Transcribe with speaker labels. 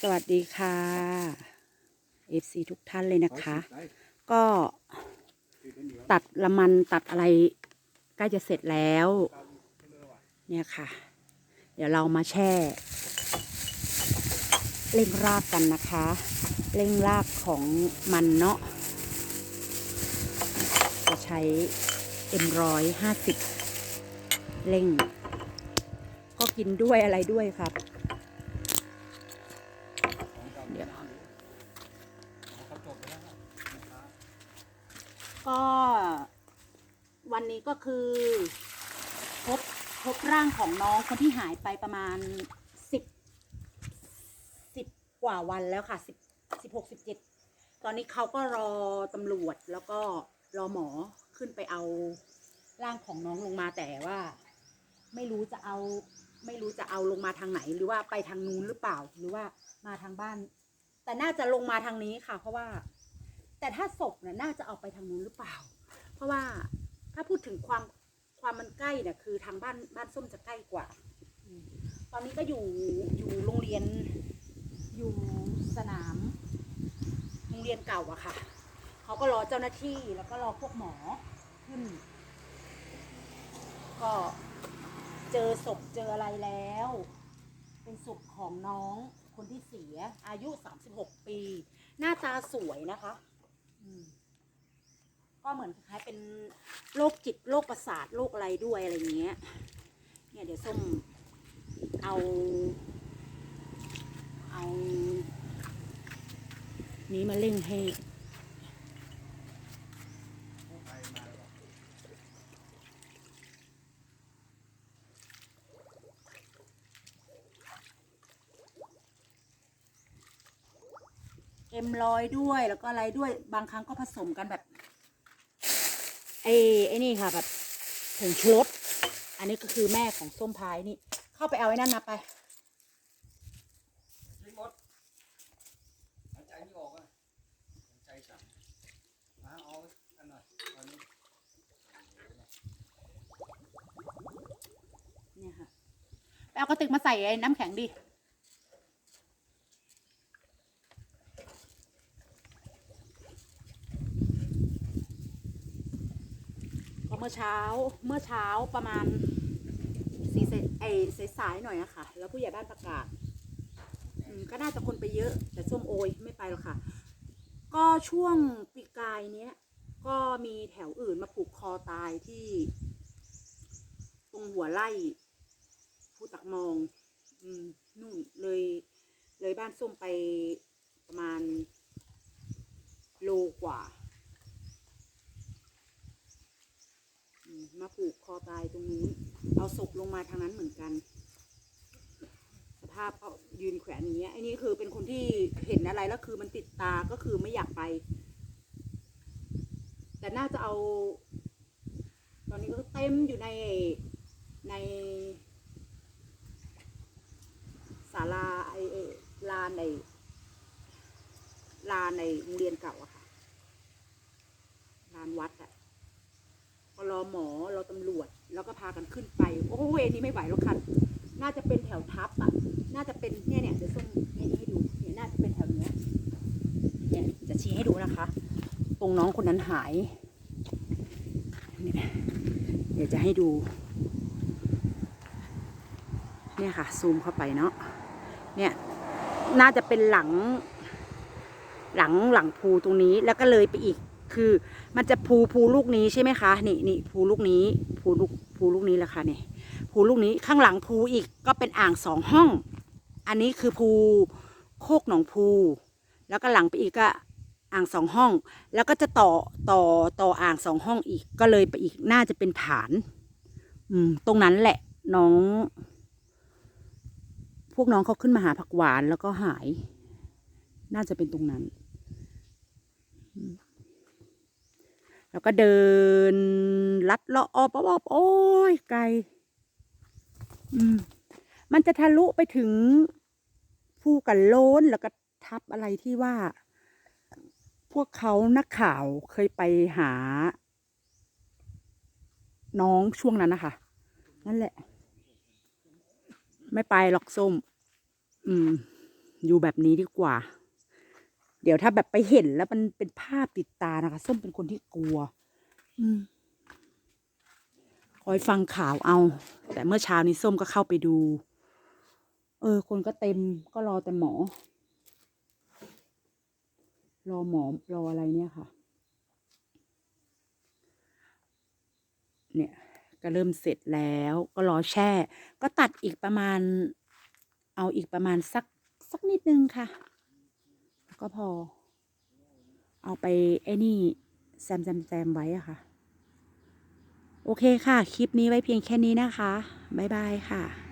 Speaker 1: สวัสดีค่ะ FC ทุกท่านเลยนะคะ ก็ตัดละมันตัดอะไรใกล้จะเสร็จแล้ว เนี่ยค่ะ เดี๋ยวเรามาแช่เร่งรากกันนะคะ เร่งรากของมันเนาะจะใช้ M ร้อยห้าสิบเร่ง ก็กินด้วยอะไรด้วยครับ เดี๋ยว ก็ วันนี้ก็คือพบพบร่างของน้องคนที่หายไปประมาณสิบสิบกว่าวันแล้วค่ะสิบสิบหกสิบเจ็ดตอนนี้เขาก็รอตำรวจแล้วก็รอหมอขึ้นไปเอาร่างของน้องลงมาแต่ว่า ไม่รู้จะเอา ไม่รู้จะเอาลงมาทางไหน หรือว่าไปทางนู้นหรือเปล่า หรือว่ามาทางบ้าน แต่น่าจะลงมาทางนี้ค่ะ เพราะว่า แต่ถ้าศพเนี่ยน่าจะเอาไปทางนู้นหรือเปล่า เพราะว่าถ้าพูดถึงความความมันใกล้เนี่ยคือทางบ้านบ้านส้มจะใกล้กว่าอืมตอนนี้ก็อยู่อยู่โรงเรียนอยู่สนามโรงเรียนเก่าอะค่ะ เขาก็รอเจ้าหน้าที่แล้วก็รอพวกหมอขึ้น ก็เจอศพเจออะไรแล้ว เป็นศพของน้อง คนที่เสีย อายุ 36 ปี หน้าตาสวยนะคะก็เหมือนคล้ายเป็นโรคจิตโรคประสาทโรคอะไรด้วยอะไรอย่างเงี้ย เนี่ยเดี๋ยวส้มเอา เอา นี้มาเล่งให้ เอ็มลอยด้วยแล้วก็อะไรด้วยบางครั้งก็ผสมกันแบบไอ้ไอ้นี่ค่ะแบบผงชูรสอันนี้ก็คือแม่ของส้มพายนี่ เข้าไปเอาไอ้นั่นนะไป
Speaker 2: ทิ้งหมาไม่ออกอะหายใจสั่นมาเอาอันหน่อยเอา
Speaker 1: เนี่ยค่ะไปเอากระติกมาใส่ไอ้น้ำแข็งดิ มื่อเช้าเมื่อเช้าประมาณสีเซไอ้สายๆหน่อยอะค่ะ แล้วผู้ใหญ่บ้านประกาศก็น่าจะคนไปเยอะ แต่ส้มโอยไม่ไปหรอกค่ะ ก็ช่วงปีกายเนี้ย ก็มีแถวอื่นมาผูกคอตายที่ ตรงหัวไล่ผู้ตักมอง อืมนู่นเลย เลยบ้านส้มไปประมาณ โลกว่าอืมมาผูกคอตายตรงนู้น เอาศพลง มาทางนั้นเหมือนกัน สภาพเขายืนแขวนอย่างเงี้ยไอ้นี่คือเป็นคนที่เห็นอะไรแล้วคือมันติดตาก็คือไม่อยากไป แต่น่าจะเอา ตอนนี้ก็เต็มอยู่ในในศาลาไอไอ้ลานในลานในโรงเรียนเก่าอะค่ะลานวัดอะก็รอหมอรอตำรวจ แล้วก็ พากันขึ้นไป โอ้เวนี้ไม่ไหวแล้วค่ะน่าจะเป็นแถวทับอะ น่าจะเป็นเนี่ยเนี่ยเดี๋ยวส้มเนี่ยให้ดูเนี่ยน่าจะเป็นแถวเนี้ยเนี่ยจะชี้ให้ดูนะคะ ตรงน้องคนนั้นหายเนี่ยเดี๋ยวจะให้ดู เนี่ยค่ะ ซูมเข้าไปเนาะเนี่ยน่าจะเป็นหลัง หลังหลังภูตรงนี้แล้วก็เลยไปอีกคือ มันจะภูภูลูกนี้ใช่ไหมคะ นี่นี่ภูลูกนี้ภูลูกภูลูกนี้แหละค่ะนี่ภูลูกนี้ข้างหลังภูอีกก็เป็นอ่างสองห้อง อันนี้คือภูโคกหนองภู แล้วก็หลังไปอีกก็อ่างสองห้อง แล้วก็จะต่อต่อต่ออ่างสองห้องอีกก็เลยไปอีกน่าจะเป็นฐาน อืมตรงนั้นแหละน้อง พวกน้องเขาขึ้นมาหาผักหวานแล้วก็หาย น่าจะเป็นตรงนั้นอืม แล้วก็เดินลัดเลาะออบอบโอ้ยไกล อืม มันจะทะลุไปถึงภูกันโล้นแล้วก็ทับอะไรที่ว่า พวกเขานักข่าวเคยไปหา น้องช่วงนั้นนะคะนั่นแหละ ไม่ไปหรอกส้ม อืม อยู่แบบนี้ดีกว่า เดี๋ยวถ้าแบบไปเห็นแล้วมันเป็นภาพติดตานะคะ ส้มเป็นคนที่กลัว อืมคอยฟังข่าวเอา แต่เมื่อเช้านี้ส้มก็เข้าไปดู เออ คนก็เต็มก็รอแต่หมอ รอหมอรออะไรเนี่ยค่ะ เนี่ย ก็เริ่มเสร็จแล้วก็รอแช่ ก็ตัดอีกประมาณ เอาอีกประมาณสักสักนิดนึงค่ะแล้ว ก็พอ เอาไปไอ้นี่แซมแซมแซมไว้อะค่ะ โอเคค่ะ คลิปนี้ไว้เพียงแค่นี้นะคะ บ๊ายบายค่ะ